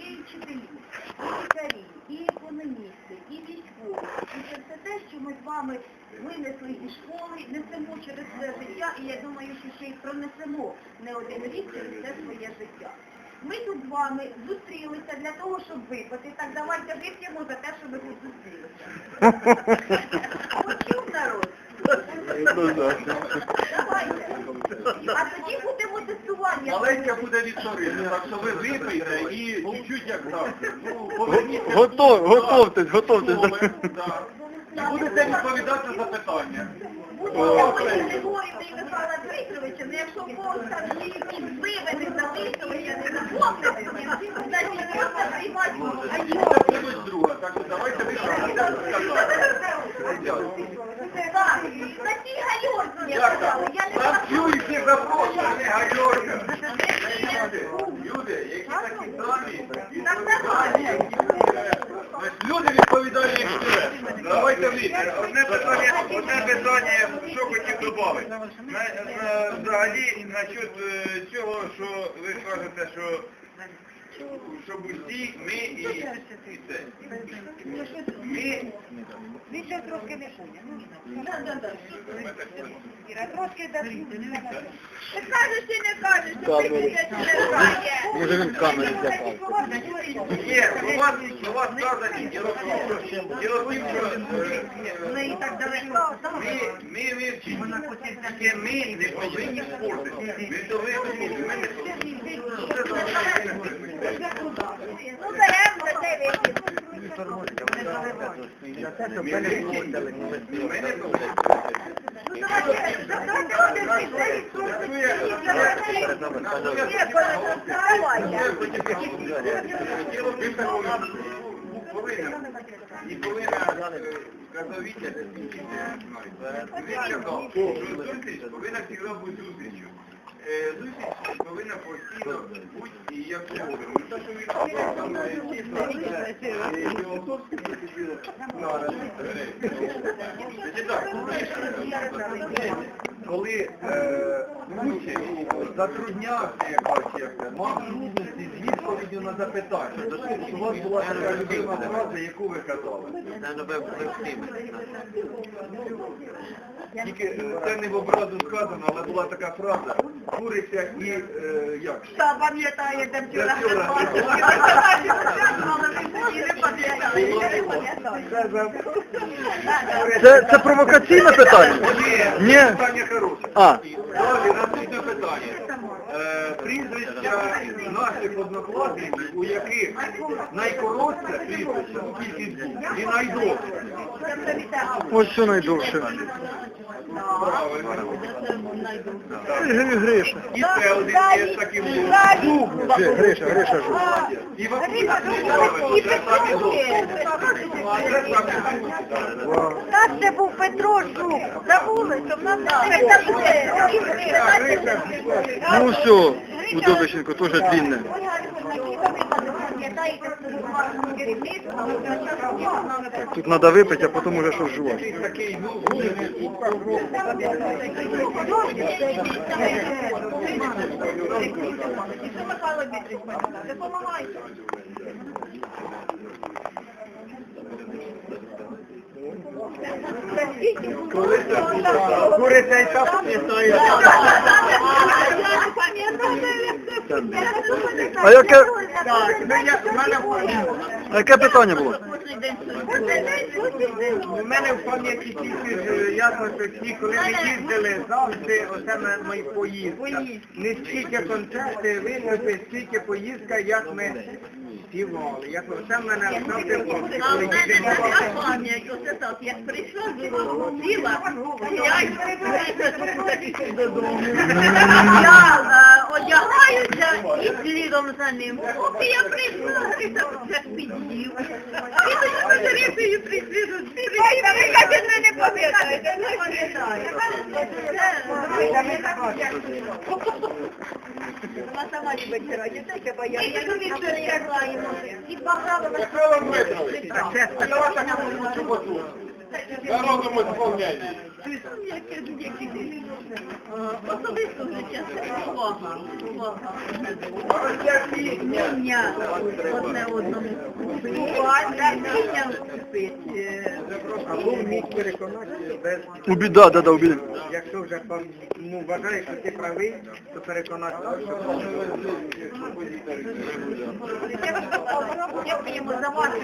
є і вчителі, і лікарі, і економісти, і військові. І це все те, що ми з вами винесли із школи, несемо через все життя, і я думаю, що ще й пронесемо не один рік через все своє життя. Ми тут з вами зустрілися для того, щоб випити. Так давайте вип'ємо за те, що ми тут зустрілися. Почув народ? Давайте. А тоді будемо тестування. Маленька буде вікторина, так що ви випийте і чуть-чуть як завжди. Ну, поверніться Готов, готовтесь, готовтесь. Слово, да. І будете відповідати на питання. Михайла Дмитровича, ну якщо там і виведе записувача, не значить просто приймати. А Це його хтось друга, так що давайте ви Так, на тій гальорці я Як казала, так? я не Там знаю. чують і запрошують, не гальорка. Люди, люди, які такі самі, відповідальні, які е, значить, люди відповідальні експерти. Давайте ви. Одне питання, одне питання, що хотів додати. На, взагалі, насчет е, цього, що ви кажете, що щоб усі ми і. Ми Ви ще трошки не поняли. Іра, трошки до Ти кажеш чи не кажеш, що ти не кажеш? Може він камери запав. є, у вас, у вас сказані, діло в що- е, Ми і так далеко. ми, ми вивчимо, тільки ми не повинні спортити. Ми то вивчимо, ми не Ну, беремо за те вихід. Ми не повинні. Ну, давайте, давайте один цей Діло в тому, що вона повинна, і повинна е, Катовіця закінчити. Він казав, що зустріч повинна завжди бути зустрічю. Е, Зустріч повинна постійно бути як говоримо. Те, що там, е, е, філософське, коли учень затруднявся якось, як мав трудності з відповіддю на запитання. У вас була така любима фраза, яку ви казали. Тільки це не в образу сказано, але була така фраза, куриця і е, як? Та пам'ятає, де вчора Це Це, це провокаційне питання? Ні, Ні. питання хороше. А, Далі наступне питання. Е, прізвища наших однокласників, у яких найкоротше прізвище, ну кількість двох, і найдовше. ось що найдовше. Правильно. Гри- Гриша. І це один є таким був. Гриша, Гриша жук. І правильно, це. Це. У нас це був Петро Жук. Забули, що в нас Ну все, у Добиченко теж длинне. Тут треба випити, а потім уже щось жувати. Допомагайте. куриця і так не стоїть. А яке, Так, ну в мене а яке питання було? У мене в пам'яті тільки ж, ясно, що всі, коли ми їздили завжди, оце ми, ми поїздка. Не стільки концерти, виступи, стільки поїздка, як ми співали. Як оце в мене завжди в пам'яті, А в коли мене їздимо. така пам'ять, оце так, як прийшла з дорогу, сіла, я й додому. Я е, одягаюся і слідом за ним. Поки я прийшла, Гриша вже. І тоді ми з Гришею прийшли до. Ой, та ви кажете, ви не пам'ятаєте, не пам'ятаю. Вона сама любить радіотеки, бо я... Ми таку вечір граємо. І пограли на це ваша. Народному сповнянні. Особисто життя це увага. Одне одному да, да, у біда. якщо вже ну, вважаєш, що ти правий, то переконати, що Дякуємо за вашу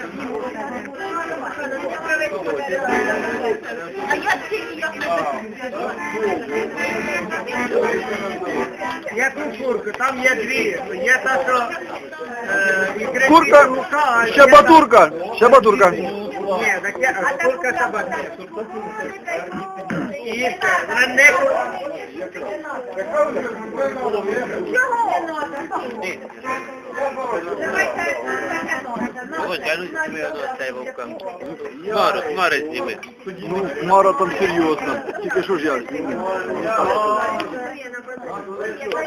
А я тільки як Є курка, там є дві. Є та, що е, Курка, рука, а є щабатурка, щабатурка. та- Ні, таке, а курка собака. І вона не Хмару, хмари зніми. Ну, Мара там серйозно. Тільки що ж я?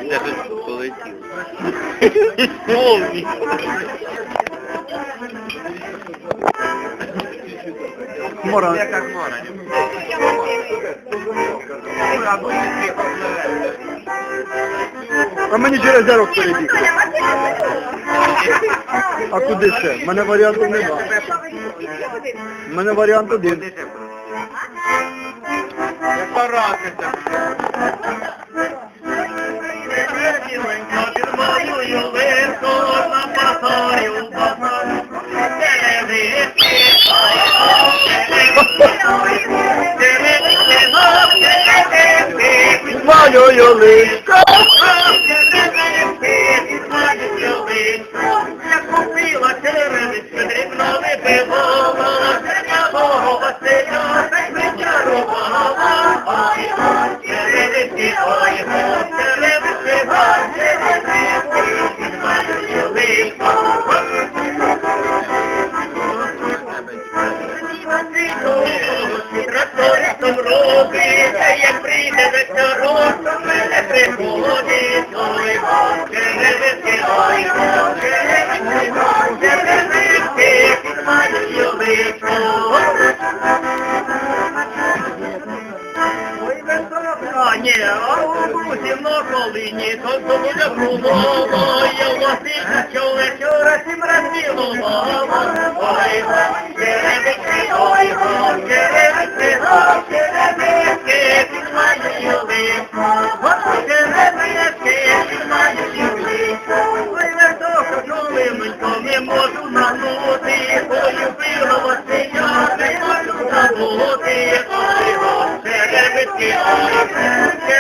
Де тут полетів? Молні. Мара. Яка хмара? А мені через ярок перебіг. А куди ще? У мене варіанту немає. У мене варіант один. Маю ялинка. Як А, ні, а у брусі на колині, то буде кумово, я у вас що вечора сім разів мама. Ой, черевики, ой, черевики, черевики, під мою юбику. Черевики, під мою юбику. Ой, вертоко, чолимонько, не можу нагнути, полюбила вас я, не можу забути. Ой, черевики,